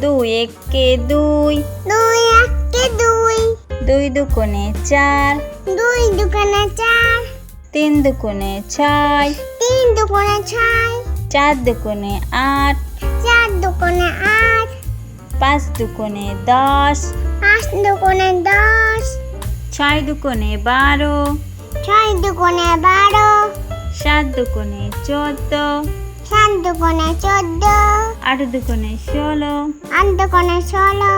দুই একে দুই। দুই একে দুই। দুই দুকোণে চার। দুই দুকানে চার। তিন দুকোণে ছয়। তিন দুকানে ছয়। চার দুকোণে আট। চার দুকানে আট। পাঁচ দুকোণে দশ। পাঁচ দুকানে দশ। ছয় দুকোণে বারো। ছয় দুকানে বারো। সাত দুকোণে চোদ্দ। সাত দুকানে চোদ্দ। আট দুকোণে ষোলো। আট দুকানে ষোলো।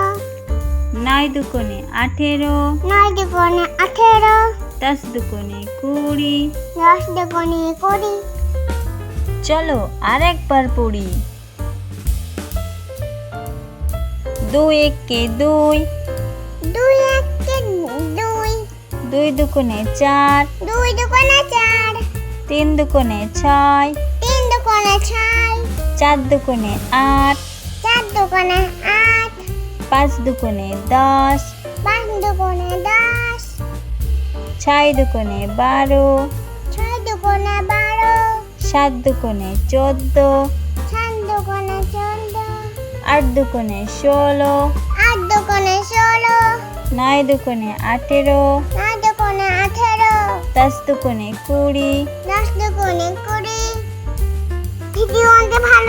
নয় দুকোণে আঠেরো। নয় দুকানে আঠেরো। দশ দুকোণে কুড়ি। দশ দুকানে কুড়ি। চলো আরেকবার পড়ি। দুই একে দুই। দুই একে দুই। দুই দুকোণে চার। দুই দুকানে চার। তিন দুকোণে ছয়। দুকানে ছয়। চার দুকোণে আট। চার দুকানে আট। পাঁচ দুকোণে দশ। পাঁচ দুকানে দশ। ছয় দুকোণে বারো। ছয় দুকানে বারো। সাত দুকোণে চোদ্দ। সাত দুকানে চোদ্দ। আট দুকোণে ষোলো। আট দুকানে ষোলো। নয় দুকোণে আঠেরো। নয় দুকানে আঠেরো। দশ দুকোণে কুড়ি। দশ দুকানে কুড়ি।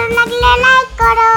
ভালো লাগলে লাইক করো